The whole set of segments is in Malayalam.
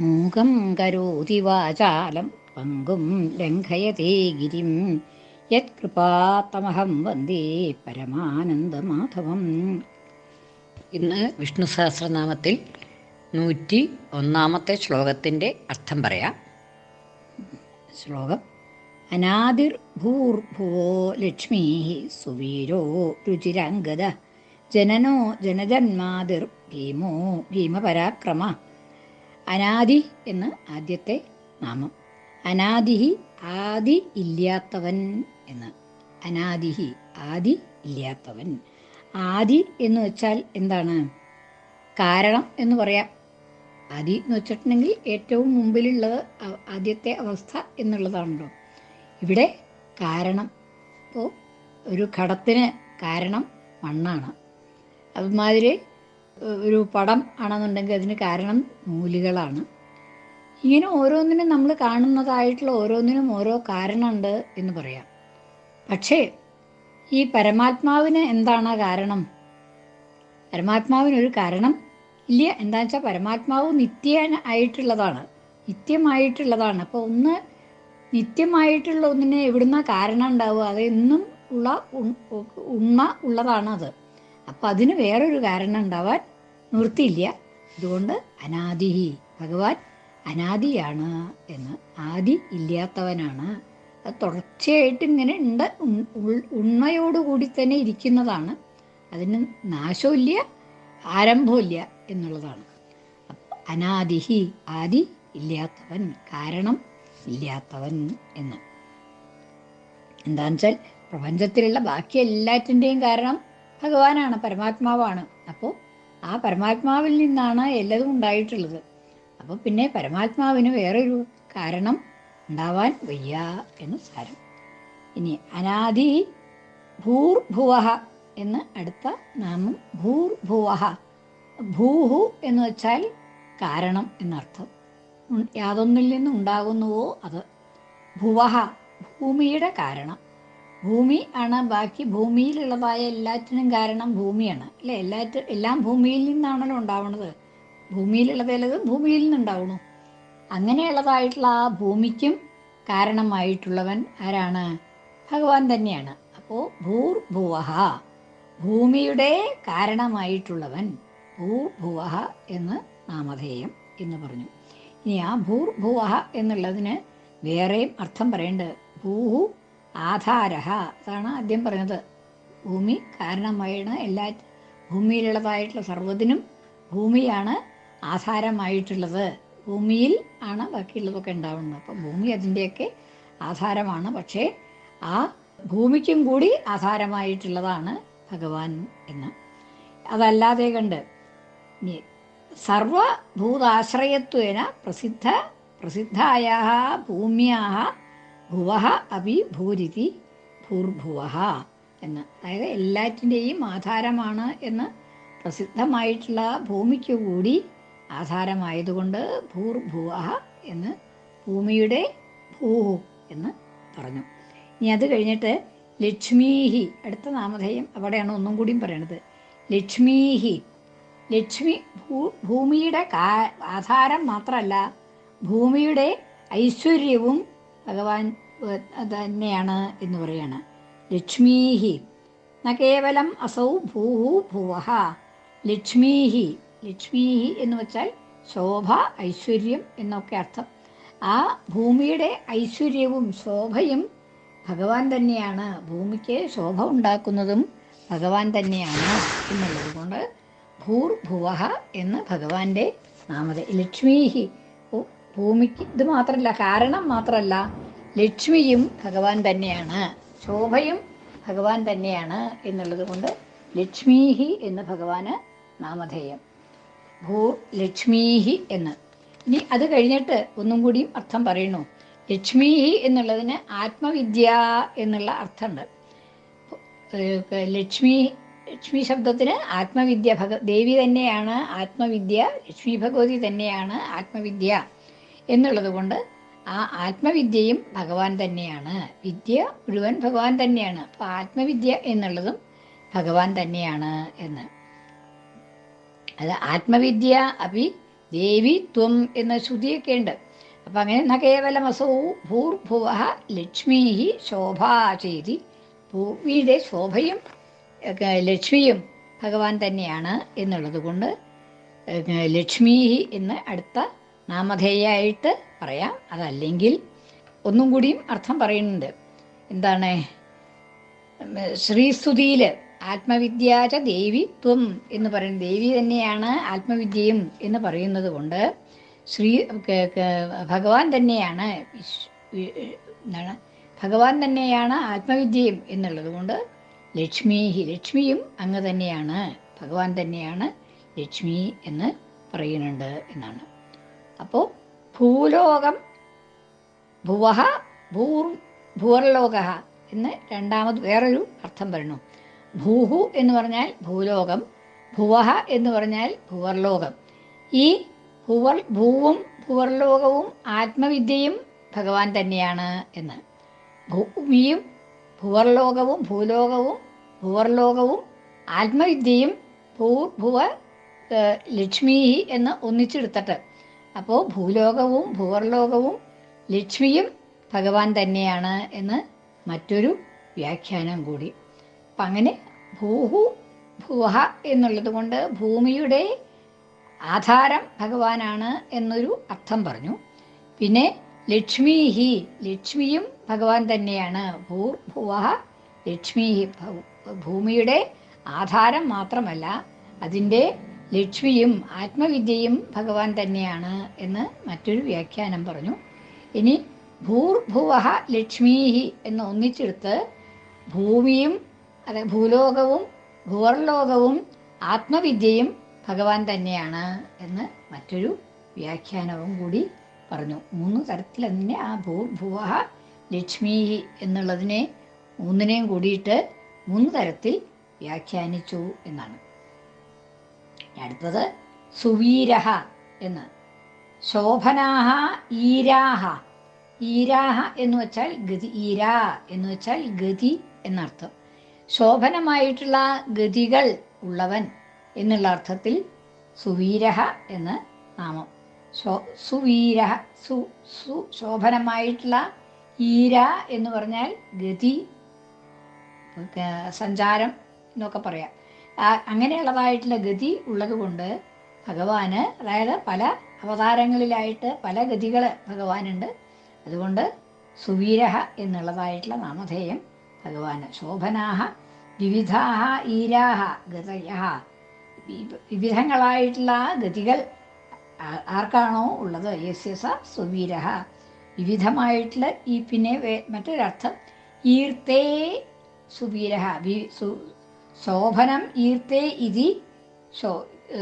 മൂകം കരോതി വാചാലം പങ്കും ലംഘയതേ ഗിരിം. യത്കൃപാത്തമഹം വന്ദേ പരമാനന്ദമാധവം. ഇന്ന് വിഷ്ണു സഹസ്രനാമത്തിൽ നൂറ്റി ഒന്നാമത്തെ ശ്ലോകത്തിന്റെ അർത്ഥം പറയാം. ശ്ലോകം. അനാദിർഭൂർഭുവോ ലക്ഷ്മീ സുവീരോ രുചിരംഗത. ജനനോ ജനജന്മാതിർ ഭീമോ ഭീമപരാക്രമ. അനാദി എന്ന് ആദ്യത്തെ നാമം. അനാദിഹി ആദി ഇല്ലാത്തവൻ എന്ന്. അനാദിഹി ആദി ഇല്ലാത്തവൻ. ആദി എന്ന് വെച്ചാൽ എന്താണ്? കാരണം എന്ന് പറയാം. ആദി എന്ന് വെച്ചിട്ടുണ്ടെങ്കിൽ ഏറ്റവും മുമ്പിലുള്ളത് ആദ്യത്തെ അവസ്ഥ എന്നുള്ളതാണല്ലോ. ഇവിടെ കാരണം ഇപ്പോൾ ഒരു ഘടത്തിന് കാരണം മണ്ണാണ്. അതുമാതിരി ഒരു പടം ആണെന്നുണ്ടെങ്കിൽ അതിന് കാരണം നൂലുകളാണ്. ഇങ്ങനെ ഓരോന്നിനും നമ്മൾ കാണുന്നതായിട്ടുള്ള ഓരോന്നിനും ഓരോ കാരണമുണ്ട് എന്ന് പറയാം. പക്ഷേ ഈ പരമാത്മാവിന് എന്താണ് കാരണം? പരമാത്മാവിനൊരു കാരണം ഇല്ല. എന്താ വെച്ചാൽ പരമാത്മാവ് നിത്യ ആയിട്ടുള്ളതാണ്. നിത്യമായിട്ടുള്ളതാണ്. അപ്പോൾ ഒന്ന് നിത്യമായിട്ടുള്ള ഒന്നിനെ എവിടുന്ന കാരണം ഉണ്ടാവുക? അത് എന്നും ഉള്ള ഉണ്മ ഉള്ളതാണ് അത്. അപ്പം അതിന് വേറൊരു കാരണം ഉണ്ടാവാൻ നിർത്തിയില്ല അതുകൊണ്ട് അനാദിഹി ഭഗവാൻ അനാദിയാണ് എന്ന്. ആദി ഇല്ലാത്തവനാണ്. അത് തുടർച്ചയായിട്ട് ഇങ്ങനെ ഉണ്ട്. ഉണ്മയോടുകൂടി തന്നെ ഇരിക്കുന്നതാണ്. അതിന് നാശമില്ല ആരംഭമില്ല എന്നുള്ളതാണ്. അനാദിഹി ആദി ഇല്ലാത്തവൻ കാരണം ഇല്ലാത്തവൻ എന്ന്. എന്താണെന്ന് വെച്ചാൽ പ്രപഞ്ചത്തിലുള്ള ബാക്കി എല്ലാറ്റിന്റെയും കാരണം ഭഗവാനാണ് പരമാത്മാവാണ്. അപ്പോൾ ആ പരമാത്മാവിൽ നിന്നാണ് എല്ലതും ഉണ്ടായിട്ടുള്ളത്. അപ്പോൾ പിന്നെ പരമാത്മാവിന് വേറൊരു കാരണം ഉണ്ടാവാൻ വയ്യ എന്ന് സാരം. ഇനി അനാദി ഭൂർഭുവഹ എന്ന് അടുത്ത നാമം ഭൂർഭുവഹ. ഭൂഹു എന്ന് വെച്ചാൽ കാരണം എന്നർത്ഥം. യാതൊന്നിൽ നിന്നും ഉണ്ടാകുന്നുവോ അത് ഭുവഹ ഭൂമിയുടെ കാരണം. ഭൂമി ആണ്. ബാക്കി ഭൂമിയിലുള്ളതായ എല്ലാറ്റിനും കാരണം ഭൂമിയാണ്. അല്ലെ? എല്ലാറ്റ് എല്ലാം ഭൂമിയിൽ നിന്നാണല്ലോ ഉണ്ടാവുന്നത് ഭൂമിയിലുള്ളതെല്ലാം ഭൂമിയിൽ നിന്നുണ്ടാവണു. അങ്ങനെയുള്ളതായിട്ടുള്ള ആ ഭൂമിക്കും കാരണമായിട്ടുള്ളവൻ ആരാണ്? ഭഗവാൻ തന്നെയാണ്. അപ്പോൾ ഭൂർഭുവഹ ഭൂമിയുടെ കാരണമായിട്ടുള്ളവൻ ഭൂർഭുവഹ എന്ന് നാമധേയം എന്ന് പറഞ്ഞു. ഇനി ആ ഭൂർഭുവഹ എന്നുള്ളതിന് വേറെയും അർത്ഥം പറയേണ്ടത്. ഭൂഹു ആധാരഹ. അതാണ് ആദ്യം പറഞ്ഞത്. ഭൂമി കാരണമായാണ് എല്ലാ ഭൂമിയിലുള്ളതായിട്ടുള്ള സർവത്തിനും ഭൂമിയാണ് ആധാരമായിട്ടുള്ളത്. ഭൂമിയിൽ ആണ് ബാക്കിയുള്ളതൊക്കെ ഉണ്ടാവുന്നത്. അപ്പം ഭൂമി അതിന്റെയൊക്കെ ആധാരമാണ്. പക്ഷേ ആ ഭൂമിക്കും കൂടി ആധാരമായിട്ടുള്ളതാണ് ഭഗവാൻ എന്ന്. അതല്ലാതെ കണ്ട് സർവഭൂതാശ്രയത്വേന പ്രസിദ്ധ പ്രസിദ്ധായ ഭൂമ്യാ ഭുവഃ അപി ഭൂരിതി ഭൂർഭുവ എന്ന്. അതായത് എല്ലാറ്റിന്റെയും ആധാരമാണ് എന്ന് പ്രസിദ്ധമായിട്ടുള്ള ഭൂമിക്ക് കൂടി ആധാരമായതുകൊണ്ട് ഭൂർഭുവ എന്ന് ഭൂമിയുടെ ഭൂ എന്ന് പറഞ്ഞു. ഇനി അത് കഴിഞ്ഞിട്ട് ലക്ഷ്മീഹി അടുത്ത നാമധേയം അവിടെയാണ് ഒന്നും കൂടിയും പറയണത്. ലക്ഷ്മീഹി ലക്ഷ്മി ഭൂ ഭൂമിയുടെ കാ ആധാരം മാത്രമല്ല ഭൂമിയുടെ ഐശ്വര്യവും ഭഗവാൻ തന്നെയാണ് എന്ന് പറയാണ്. ലക്ഷ്മീഹി ന കേവലം അസൗ ഭൂഹു ഭുവഹ. ലക്ഷ്മീഹി ലക്ഷ്മീഹി എന്ന് വെച്ചാൽ ശോഭ ഐശ്വര്യം എന്നൊക്കെ അർത്ഥം. ആ ഭൂമിയുടെ ഐശ്വര്യവും ശോഭയും ഭഗവാൻ തന്നെയാണ്. ഭൂമിക്ക് ശോഭ ഉണ്ടാക്കുന്നതും ഭഗവാൻ തന്നെയാണ് എന്നുള്ളത് കൊണ്ട് ഭൂർഭുവഹ എന്ന് ഭഗവാന്റെ നാമത ലക്ഷ്മീഹി ഭൂമിക്ക് ഇത് മാത്രമല്ല കാരണം മാത്രമല്ല ലക്ഷ്മിയും ഭഗവാൻ തന്നെയാണ്. ശോഭയും ഭഗവാൻ തന്നെയാണ് എന്നുള്ളത് കൊണ്ട് ലക്ഷ്മീഹി എന്ന് ഭഗവാന് നാമധേയം. ഭൂ ലക്ഷ്മീഹി എന്ന്. ഇനി അത് കഴിഞ്ഞിട്ട് ഒന്നും കൂടിയും അർത്ഥം പറയുന്നു. ലക്ഷ്മീഹി എന്നുള്ളതിന് ആത്മവിദ്യ എന്നുള്ള അർത്ഥമുണ്ട്. ലക്ഷ്മി ലക്ഷ്മി ശബ്ദത്തിന് ആത്മവിദ്യ ഭഗ ദേവി തന്നെയാണ് ആത്മവിദ്യ ലക്ഷ്മി ഭഗവതി തന്നെയാണ് ആത്മവിദ്യ. എന്നുള്ളത് കൊണ്ട് ആ ആത്മവിദ്യയും ഭഗവാൻ തന്നെയാണ്. വിദ്യ മുഴുവൻ ഭഗവാൻ തന്നെയാണ്. അപ്പോൾ ആത്മവിദ്യ എന്നുള്ളതും ഭഗവാൻ തന്നെയാണ് എന്ന്. അത് ആത്മവിദ്യ അഭി ദേവി ത്വം എന്ന ശ്രുതിയൊക്കെ ഉണ്ട്. അപ്പം അങ്ങനെ ന കേവലമസൗ ഭൂർഭുവ ലക്ഷ്മീഹി ശോഭാചേതി. ഭൂമിയുടെ ശോഭയും ലക്ഷ്മിയും ഭഗവാൻ തന്നെയാണ് എന്നുള്ളത് കൊണ്ട് ഏഹ് ലക്ഷ്മി എന്ന് അടുത്ത നാമധേയായിട്ട് പറയാം. അതല്ലെങ്കിൽ ഒന്നും കൂടിയും അർത്ഥം പറയുന്നുണ്ട്. എന്താണ്? ശ്രീസ്തുതിയിൽ ആത്മവിദ്യാച ദേവി ത്വം എന്ന് പറയുന്നത് ദേവി തന്നെയാണ് ആത്മവിദ്യയും എന്ന് പറയുന്നത് കൊണ്ട് ശ്രീ ഭഗവാൻ തന്നെയാണ് എന്താണ്? ഭഗവാൻ തന്നെയാണ് ആത്മവിദ്യയും എന്നുള്ളത് കൊണ്ട് ലക്ഷ്മി ലക്ഷ്മിയും അങ്ങ് തന്നെയാണ്. ഭഗവാൻ തന്നെയാണ് ലക്ഷ്മി എന്ന് പറയുന്നുണ്ട് എന്നാണ്. അപ്പോൾ ഭൂലോകം ഭുവഹ ഭൂർ ഭൂവർലോക എന്ന് രണ്ടാമത് വേറൊരു അർത്ഥം വരണു. ഭൂഹു എന്ന് പറഞ്ഞാൽ ഭൂലോകം ഭുവഹ എന്ന് പറഞ്ഞാൽ ഭുവർലോകം ഈ ഭുവർ ഭൂവും ഭുവർലോകവും ആത്മവിദ്യയും ഭഗവാൻ തന്നെയാണ് എന്ന്. ഭൂമിയും ഭുവർലോകവും ഭൂലോകവും ഭുവർലോകവും ആത്മവിദ്യയും ഭൂ ഭുവ ലക്ഷ്മി എന്ന് ഒന്നിച്ചെടുത്തിട്ട് അപ്പോൾ ഭൂലോകവും ഭൂവർലോകവും ലക്ഷ്മിയും ഭഗവാൻ തന്നെയാണ് എന്ന് മറ്റൊരു വ്യാഖ്യാനം കൂടി. അപ്പം അങ്ങനെ ഭൂഹു ഭൂഹ എന്നുള്ളത് കൊണ്ട് ഭൂമിയുടെ ആധാരം ഭഗവാനാണ് എന്നൊരു അർത്ഥം പറഞ്ഞു. പിന്നെ ലക്ഷ്മീഹി ലക്ഷ്മിയും ഭഗവാൻ തന്നെയാണ്. ഭൂ ഭുവഹ ലക്ഷ്മീഹി ഭൂമിയുടെ ആധാരം മാത്രമല്ല അതിന്റെ ലക്ഷ്മിയും ആത്മവിദ്യയും ഭഗവാൻ തന്നെയാണ് എന്ന് മറ്റൊരു വ്യാഖ്യാനം പറഞ്ഞു. ഇനി ഭൂർഭുവഹ ലക്ഷ്മീഹി എന്ന് ഒന്നിച്ചെടുത്ത് ഭൂമിയും അതെ ഭൂലോകവും ഭൂവർലോകവും ആത്മവിദ്യയും ഭഗവാൻ തന്നെയാണ് എന്ന് മറ്റൊരു വ്യാഖ്യാനവും കൂടി പറഞ്ഞു. മൂന്ന് തരത്തിൽ തന്നെ ആ ഭൂർഭുവഹ ലക്ഷ്മീഹി എന്നുള്ളതിനെ മൂന്നിനെയും കൂടിയിട്ട് മൂന്ന് തരത്തിൽ വ്യാഖ്യാനിച്ചു എന്നാണ്. അടുത്തത് സുവീരഹ എന്ന്. ശോഭനാഹ ഈരാഹ. ഈരാഹ എന്ന് വെച്ചാൽ ഗതി ഈരാ എന്ന് വെച്ചാൽ ഗതി എന്നർത്ഥം. ശോഭനമായിട്ടുള്ള ഗതികൾ ഉള്ളവൻ എന്നുള്ള അർത്ഥത്തിൽ സുവീരഹ എന്ന് നാമം. ശോ സുവീരഹ സു സു ശോഭനമായിട്ടുള്ള ഈര എന്ന് പറഞ്ഞാൽ ഗതി സഞ്ചാരം എന്നൊക്കെ പറയാം. അങ്ങനെയുള്ളതായിട്ടുള്ള ഗതി ഉള്ളത് കൊണ്ട് ഭഗവാന് അതായത് പല അവതാരങ്ങളിലായിട്ട് പല ഗതികൾ ഭഗവാനുണ്ട്. അതുകൊണ്ട് സുവീരഹ എന്നുള്ളതായിട്ടുള്ള നാമധേയം ഭഗവാന്. ശോഭനാഹ വിവിധാഹ ഈരാഹ ഗതയ വിവിധങ്ങളായിട്ടുള്ള ഗതികൾ ആർക്കാണോ ഉള്ളത്? യെസ് സ സുവീരഹ. വിവിധമായിട്ടുള്ള ഈ പിന്നെ മറ്റൊരർത്ഥം ഈർത്തേ സുവീരഹ. വി- സു- ശോഭനം ഈർത്തേ ഇതി ശോ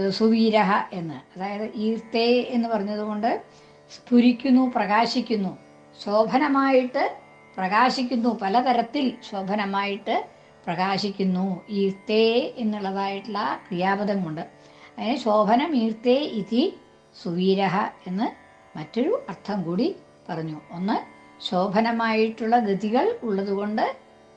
സുവീരഹ എന്ന്. അതായത് ഈർത്തേ എന്ന് പറഞ്ഞതുകൊണ്ട് സ്ഫുരിക്കുന്നു പ്രകാശിക്കുന്നു. ശോഭനമായിട്ട് പ്രകാശിക്കുന്നു പലതരത്തിൽ ശോഭനമായിട്ട് പ്രകാശിക്കുന്നു. ഈർത്തേ എന്നുള്ളതായിട്ടുള്ള ക്രിയാപദം കൊണ്ട് അതിന് ശോഭനം ഈർത്തേ ഇതി സുവീരഹ എന്ന് മറ്റൊരു അർത്ഥം കൂടി പറഞ്ഞു. ഒന്ന് ശോഭനമായിട്ടുള്ള ഗതികൾ ഉള്ളതുകൊണ്ട്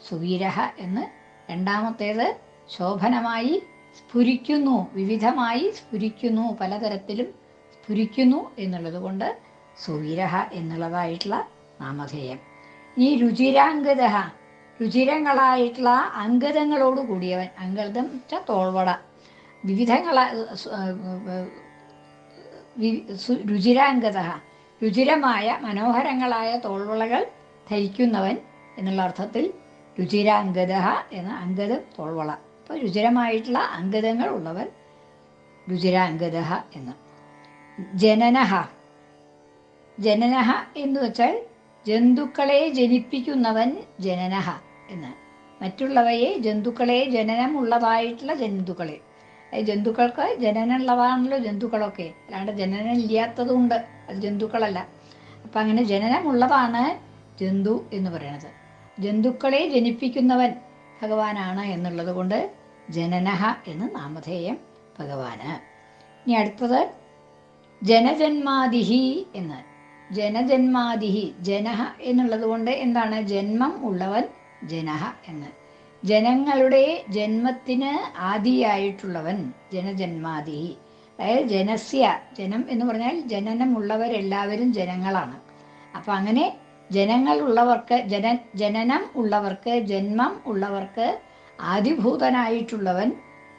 സുവീരഹ എന്ന്. രണ്ടാമത്തേത് ശോഭനമായി സ്ഫുരിക്കുന്നു വിവിധമായി സ്ഫുരിക്കുന്നു പലതരത്തിലും സ്ഫുരിക്കുന്നു എന്നുള്ളത് കൊണ്ട് സുവിരഹ എന്നുള്ളതായിട്ടുള്ള നാമധേയം. ഈ രുചിരാംഗത രുചിരങ്ങളായിട്ടുള്ള അംഗതങ്ങളോട് കൂടിയവൻ വെച്ചാൽ തോൾവട. വിവിധങ്ങള രുചിരാംഗത രുചിരമായ മനോഹരങ്ങളായ തോൾവളകൾ ധരിക്കുന്നവൻ എന്നുള്ള അർത്ഥത്തിൽ രുചിരാംഗത എന്ന അംഗതം തോൾവള. അപ്പോൾ രുചിരമായിട്ടുള്ള അംഗതങ്ങൾ ഉള്ളവൻ രുചിരാംഗത എന്ന്. ജനനഹ. ജനനഹ എന്ന് വെച്ചാൽ ജന്തുക്കളെ ജനിപ്പിക്കുന്നവൻ ജനനഹ എന്ന്. മറ്റുള്ളവയെ ജന്തുക്കളെ ജനനമുള്ളതായിട്ടുള്ള ജന്തുക്കളെ. ജന്തുക്കൾക്ക് ജനനമുള്ളതാണല്ലോ ജന്തുക്കളൊക്കെ. അല്ലാണ്ട് ജനനം ഇല്ലാത്തതുണ്ട് അത് ജന്തുക്കളല്ല. അപ്പം അങ്ങനെ ജനനമുള്ളതാണ് ജന്തു എന്ന് പറയുന്നത്. ജന്തുക്കളെ ജനിപ്പിക്കുന്നവൻ ഭഗവാനാണ് എന്നുള്ളത് കൊണ്ട് ജനനഹ എന്ന് നാമധേയം ഭഗവാന്. ഇനി അടുത്തത് ജനജന്മാതിഹി എന്ന്. ജനജന്മാതിഹി ജനഹ എന്നുള്ളത് കൊണ്ട് എന്താണ്? ജന്മം ഉള്ളവൻ ജനഹ എന്ന്. ജനങ്ങളുടെ ജന്മത്തിന് ആദിയായിട്ടുള്ളവൻ ജനജന്മാതിഹി അതായത് ജനസ്യ ജനം എന്ന് പറഞ്ഞാൽ ജനനമുള്ളവരെല്ലാവരും ജനങ്ങളാണ്. അപ്പം അങ്ങനെ ജനങ്ങൾ ഉള്ളവർക്ക് ജന ജനനം ഉള്ളവർക്ക് ജന്മം ഉള്ളവർക്ക് ആദിഭൂതനായിട്ടുള്ളവൻ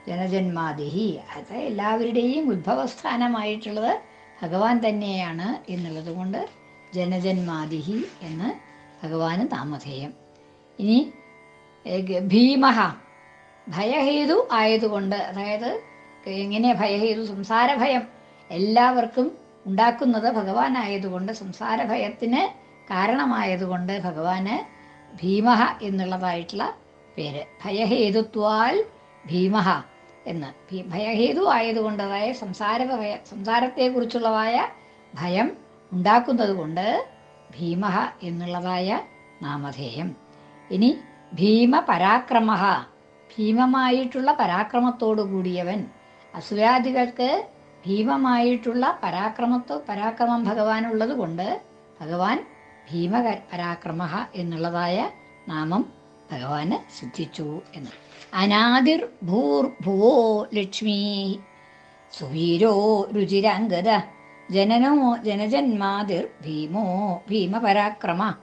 ജനജന്മാതിഹി അത് എല്ലാവരുടെയും ഉത്ഭവസ്ഥാനമായിട്ടുള്ളത് ഭഗവാൻ തന്നെയാണ് എന്നുള്ളത് കൊണ്ട് ജനജന്മാദിഹി എന്ന് ഭഗവാന് നാമധേയം. ഇനി ഭീമഹ. ഭയഹേതു ആയതുകൊണ്ട് അതായത് എങ്ങനെ ഭയഹേതു? സംസാര ഭയം എല്ലാവർക്കും ഉണ്ടാക്കുന്നത് ഭഗവാനായതുകൊണ്ട് സംസാര ഭയത്തിന് കാരണമായതുകൊണ്ട് ഭഗവാന് ഭീമഹ എന്നുള്ളതായിട്ടുള്ള പേര്. ഭയഹേതുത്വാൽ ഭീമഹ എന്ന്. ഭയഹേതു ആയതുകൊണ്ട് അതായത് സംസാര ഭയ സംസാരത്തെക്കുറിച്ചുള്ളതായ ഭയം ഉണ്ടാക്കുന്നത് കൊണ്ട് ഭീമഹ എന്നുള്ളതായ നാമധേയം. ഇനി ഭീമ പരാക്രമ ഭീമമായിട്ടുള്ള പരാക്രമത്തോടു കൂടിയവൻ അസുരാദികൾക്ക് ഭീമമായിട്ടുള്ള പരാക്രമത്വ പരാക്രമം ഭഗവാനുള്ളത് കൊണ്ട് ഭഗവാൻ ഭീമ പരാക്രമ എന്നുള്ളതായ നാമം ഭഗവാന് സിദ്ധിച്ചു എന്ന്. അനാദിർ ഭൂർ ഭുവോ ലക്ഷ്മി. സുവീരോ രുചിരാംഗത ജനനോ ജനജന്മാതിർ ഭീമോ ഭീമപരാക്രമ.